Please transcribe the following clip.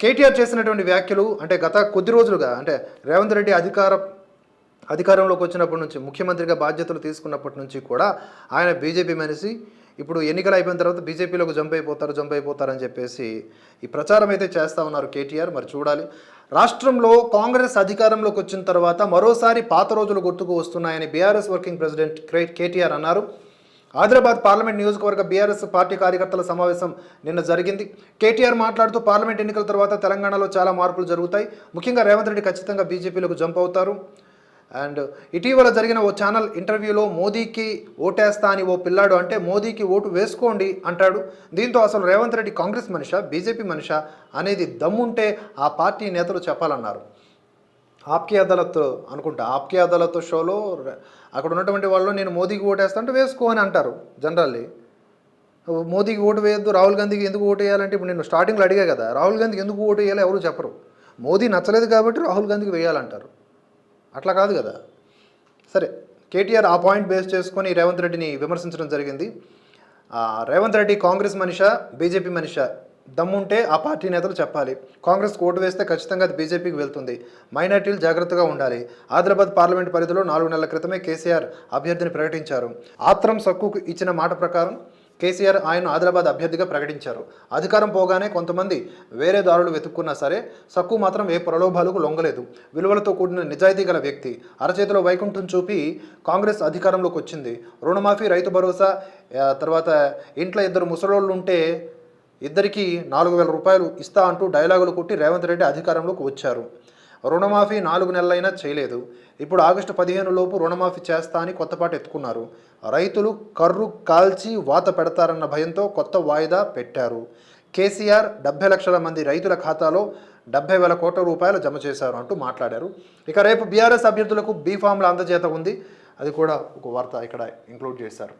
కేటీఆర్ చేసినటువంటి వ్యాఖ్యలు అంటే గత కొద్ది రోజులుగా అంటే రేవంత్ రెడ్డి అధికార అధికారంలోకి వచ్చినప్పటి నుంచి ముఖ్యమంత్రిగా బాధ్యతలు తీసుకున్నప్పటి నుంచి కూడా ఆయన బీజేపీ మనిషి ఇప్పుడు ఎన్నికలు అయిపోయిన తర్వాత బీజేపీలోకి జంప్ అయిపోతారు జంప్ అయిపోతారని చెప్పేసి ఈ ప్రచారం అయితే చేస్తూ ఉన్నారు కేటీఆర్. మరి చూడాలి. రాష్ట్రంలో కాంగ్రెస్ అధికారంలోకి వచ్చిన తర్వాత మరోసారి పాత రోజులు గుర్తుకు వస్తున్నాయని బీఆర్ఎస్ వర్కింగ్ ప్రెసిడెంట్ కేటీఆర్ అన్నారు. ఆదిలాబాద్ పార్లమెంట్ నియోజకవర్గ బీఆర్ఎస్ పార్టీ కార్యకర్తల సమావేశం నిన్న జరిగింది. కేటీఆర్ మాట్లాడుతూ పార్లమెంట్ ఎన్నికల తర్వాత తెలంగాణలో చాలా మార్పులు జరుగుతాయి. ముఖ్యంగా రేవంత్ రెడ్డి ఖచ్చితంగా బీజేపీలకు జంప్ అవుతారు. అండ్ ఇటీవల జరిగిన ఓ ఛానల్ ఇంటర్వ్యూలో మోదీకి ఓటేస్తా అని ఓ పిల్లాడు అంటే మోదీకి ఓటు వేసుకోండి అంటాడు. దీంతో అసలు రేవంత్ రెడ్డి కాంగ్రెస్ మనిషా బీజేపీ మనిషా అనేది దమ్ముంటే ఆ పార్టీ నేతలు చెప్పాలన్నారు. ఆప్కే అదాలత్ అనుకుంటా ఆప్కే అదాలత్ షోలో అక్కడ ఉన్నటువంటి వాళ్ళు నేను మోదీకి ఓటేస్తా అంటే వేసుకో అని అంటారు జనరల్లీ. మోదీకి ఓటు వేయద్దు రాహుల్ గాంధీకి ఎందుకు ఓటు వేయాలంటే ఇప్పుడు నేను స్టార్టింగ్లో అడిగా కదా రాహుల్ గాంధీకి ఎందుకు ఓటు వేయాలో ఎవరు చెప్పరు. మోదీ నచ్చలేదు కాబట్టి రాహుల్ గాంధీకి వేయాలంటారు. అట్లా కాదు కదా. సరే కేటీఆర్ ఆ పాయింట్ బేస్ చేసుకొని రేవంత్ రెడ్డిని విమర్శించడం జరిగింది. రేవంత్ రెడ్డి కాంగ్రెస్ మనిషా బీజేపీ మనిషా? దమ్ముంటే ఆ పార్టీ నేతలు చెప్పాలి. కాంగ్రెస్ ఓటు వేస్తే ఖచ్చితంగా అది బీజేపీకి వెళ్తుంది. మైనార్టీలు జాగ్రత్తగా ఉండాలి. ఆదిలాబాద్ పార్లమెంట్ పరిధిలో నాలుగు నెలల క్రితమే కేసీఆర్ అభ్యర్థిని ప్రకటించారు. ఆత్రం సక్కుకు ఇచ్చిన మాట ప్రకారం కేసీఆర్ ఆయన ఆదిలాబాద్ అభ్యర్థిగా ప్రకటించారు. అధికారం పోగానే కొంతమంది వేరే దారులు వెతుక్కున్నా సరే సక్కు మాత్రం ఏ ప్రలోభాలకు లొంగలేదు. విలువలతో కూడిన నిజాయితీ గల వ్యక్తి. అరచేతిలో వైకుంఠం చూపి కాంగ్రెస్ అధికారంలోకి వచ్చింది. రుణమాఫీ రైతు భరోసా తర్వాత ఇంట్లో ఇద్దరు ముసలోళ్ళు ఉంటే ఇద్దరికీ నాలుగు వేల రూపాయలు ఇస్తా అంటూ డైలాగులు కొట్టి రేవంత్ రెడ్డి అధికారంలోకి వచ్చారు. రుణమాఫీ నాలుగు నెలలైనా చేయలేదు. ఇప్పుడు ఆగస్టు పదిహేను లోపు రుణమాఫీ చేస్తా అని కొత్తపాటు ఎత్తుకున్నారు. రైతులు కర్రు కాల్చి వాత పెడతారన్న భయంతో కొత్త వాయిదా పెట్టారు. కేసీఆర్ డెబ్బై లక్షల మంది రైతుల ఖాతాలో డెబ్బై వేల కోట్ల రూపాయలు జమ చేశారు అంటూ మాట్లాడారు. ఇక రేపు బీఆర్ఎస్ అభ్యర్థులకు బీఫామ్ల అందజేత ఉంది. అది కూడా ఒక వార్త ఇక్కడ ఇంక్లూడ్ చేశారు.